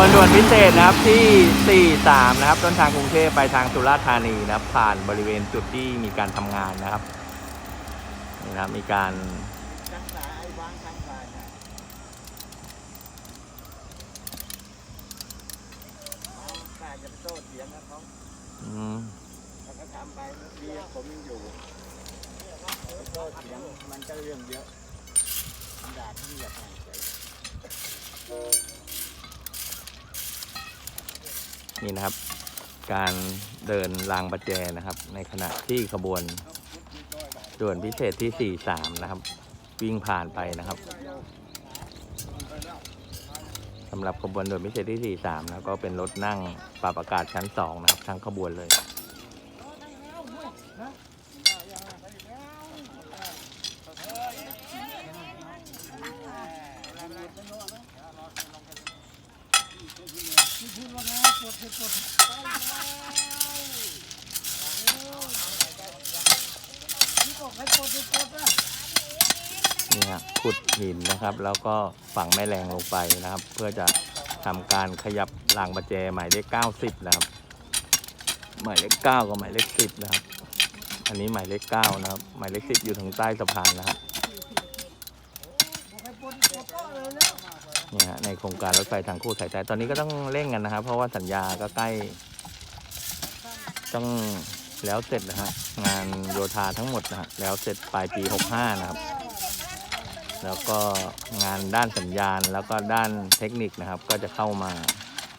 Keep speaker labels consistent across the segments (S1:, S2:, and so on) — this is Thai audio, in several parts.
S1: ด่วนพิเศษนะครับที่ 43 นะครับต้นทางกรุงเทพไปทางสุราษฎร์ธานีนะครับ ผ่านบริเวณจุดที่มีการทำงานนะครับนี่นะครับมีการ
S2: อื
S1: ม
S2: ผมยังอยู่ไปโต้เถียงมันก็เรื่องเยอะด่าทั้งเหยียดหายใจ
S1: นี่นะครับ การเดินรางประแจนะครับ ในขณะที่ขบวนด่วนพิเศษที่ 43 นะครับ วิ่งผ่านไปนะครับสำหรับขบวนด่วนพิเศษที่ 43 นะก็เป็นรถนั่งปรับอากาศชั้น 2 นะครับ ทั้งขบวนเลย นี่ฮะขุดหินนะครับ แล้วก็ฝังแม่แรงลงไปนะครับ เพื่อจะทำการขยับรางประแจหมายเลข90 นะครับ หมายเลข9กับหมายเลข10 นะครับ อันนี้หมายเลข9นะครับ หมายเลข10 อยู่ทางใต้สะพานนะครับ นี่ฮะในโครงการรถไฟทางคู่สายใต้ตอนนี้ก็ต้องเร่งกันนะครับ เพราะว่าสัญญาก็ใกล้ ต้องแล้วเสร็จนะฮะงานโยธาทั้งหมดนะฮะแล้วเสร็จปลายปี 65 นะครับ แล้วก็งานด้านสัญญาณแล้วก็ด้านเทคนิคนะครับ ก็จะเข้ามา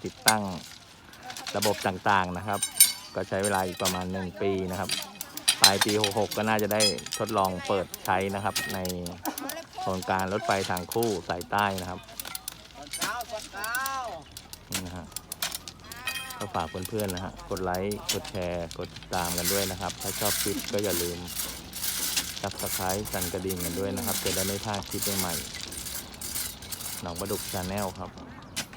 S1: ติดตั้งระบบต่างๆนะครับ ก็ใช้เวลาอีกประมาณ 1 ปีนะครับ ปลายปี 66 ก็น่าจะได้ทดลองเปิดใช้นะครับใน โครงการรถไฟทางคู่สายใต้นะครับ
S2: ตอนเช้าตอนเช้า
S1: นี่นะฮะก็ฝากเพื่อนๆนะฮะกดไลค์กดแชร์กดติดตามกันด้วยนะครับ ถ้าชอบคลิปก็อย่าลืมซับสไครต์สั่นกระดิ่งกันด้วยนะครับจะได้ไม่พลาดคลิปใหม่ๆหนองประดุกชาแนลครับ